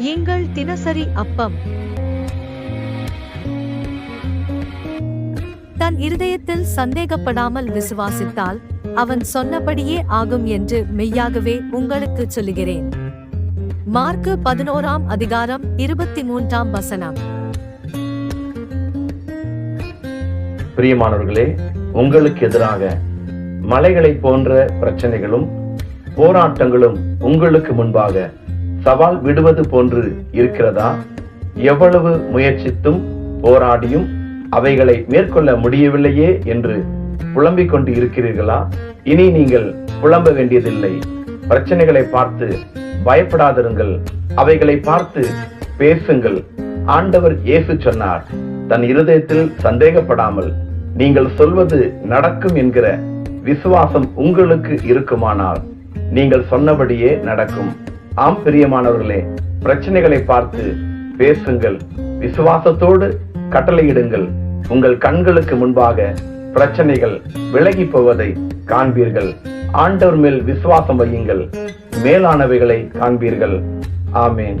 எங்கள் தினசரி அப்பம். தன் இருதயத்தில் சந்தேகப்படாமல் விசுவாசித்தால் அவன் சொன்னபடியே ஆகும் என்று மெய்யாகவே உங்களுக்கு சொல்லுகிறேன். மார்க்கு பதினோராம் அதிகாரம் இருபத்தி மூன்றாம் வசனம். பிரியமானவர்களே உங்களுக்கு எதிராக மலைகளை போன்ற பிரச்சனைகளும் போராட்டங்களும் உங்களுக்கு முன்பாக சவால் விடுவது போன்று இருக்கிறதா? எவ்வளவு முயற்சித்தும் போராடியும் அவைகளை மேற்கொள்ள முடியவில்லையே என்று புலம்பிக் கொண்டு இருக்கிறீர்களா? இனி நீங்கள் புலம்ப வேண்டியதில்லை. பிரச்சனைகளை பார்த்து பயப்படாதிருங்கள். அவைகளை பார்த்து பேசுங்கள். ஆண்டவர் இயேசு சொன்னார் தன் இருதயத்தில் சந்தேகப்படாமல் நீங்கள் சொல்வது நடக்கும் என்கிற விசுவாசம் உங்களுக்கு இருக்குமானால் நீங்கள் சொன்னபடியே நடக்கும். ஆம் பிரியமானவர்களே பிரச்சனைகளை பார்த்து பேசுங்கள். விசுவாசத்தோடு கட்டளையிடுங்கள். உங்கள் கண்களுக்கு முன்பாக பிரச்சனைகள் விலகி போவதை காண்பீர்கள். ஆண்டவர் மேல் விசுவாசம் வையுங்கள். மேலானவைகளை காண்பீர்கள். ஆமேன்.